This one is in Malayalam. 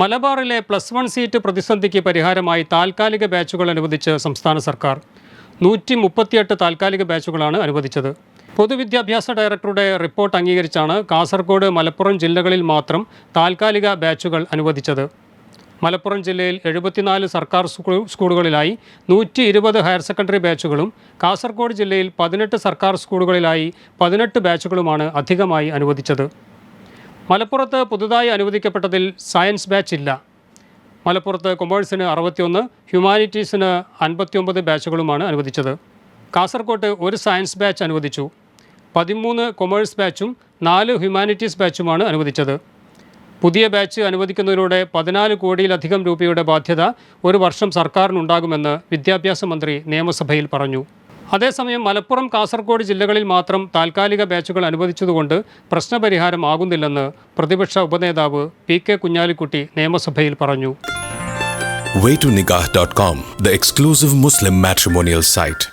മലബാറിലെ പ്ലസ് വൺ സീറ്റ് പ്രതിസന്ധിക്ക് പരിഹാരമായി താൽക്കാലിക ബാച്ചുകൾ അനുവദിച്ച് സംസ്ഥാന സർക്കാർ. നൂറ്റി മുപ്പത്തിയെട്ട് താൽക്കാലിക ബാച്ചുകളാണ് അനുവദിച്ചത്. പൊതുവിദ്യാഭ്യാസ ഡയറക്ടറുടെ റിപ്പോർട്ട് അംഗീകരിച്ചാണ് കാസർഗോഡ് മലപ്പുറം ജില്ലകളിൽ മാത്രം താൽക്കാലിക ബാച്ചുകൾ അനുവദിച്ചത്. മലപ്പുറം ജില്ലയിൽ എഴുപത്തിനാല് സർക്കാർ സ്കൂ- സ്കൂളുകളിലായി നൂറ്റി ഇരുപത് ഹയർ സെക്കൻഡറി ബാച്ചുകളും കാസർഗോഡ് ജില്ലയിൽ പതിനെട്ട് സർക്കാർ സ്കൂളുകളിലായി പതിനെട്ട് ബാച്ചുകളുമാണ് അധികമായി അനുവദിച്ചത്. മലപ്പുറത്ത് പുതുതായി അനുവദിക്കപ്പെട്ടതിൽ സയൻസ് ബാച്ച് ഇല്ല. മലപ്പുറത്ത് കൊമേഴ്സിന് അറുപത്തിയൊന്ന് ഹ്യൂമാനിറ്റീസിന് അൻപത്തിയൊമ്പത് ബാച്ചുകളുമാണ് അനുവദിച്ചത്. കാസർകോട്ട് ഒരു സയൻസ് ബാച്ച് അനുവദിച്ചു. പതിമൂന്ന് കൊമേഴ്സ് ബാച്ചും നാല് ഹ്യൂമാനിറ്റീസ് ബാച്ചുമാണ് അനുവദിച്ചത്. പുതിയ ബാച്ച് അനുവദിക്കുന്നതിലൂടെ പതിനാല് കോടിയിലധികം രൂപയുടെ ബാധ്യത ഒരു വർഷം സർക്കാരിനുണ്ടാകുമെന്ന് വിദ്യാഭ്യാസ മന്ത്രി നിയമസഭയിൽ പറഞ്ഞു. അതേസമയം മലപ്പുറം കാസർഗോഡ് ജില്ലകളിൽ മാത്രം താൽക്കാലിക ബാച്ചുകൾ അനുവദിച്ചതുകൊണ്ട് പ്രശ്നപരിഹാരമാകുന്നില്ലെന്ന് പ്രതിപക്ഷ ഉപനേതാവ് പി കെ കുഞ്ഞാലിക്കുട്ടി നിയമസഭയിൽ പറഞ്ഞു waytonikah.com, the exclusive Muslim matrimonial site.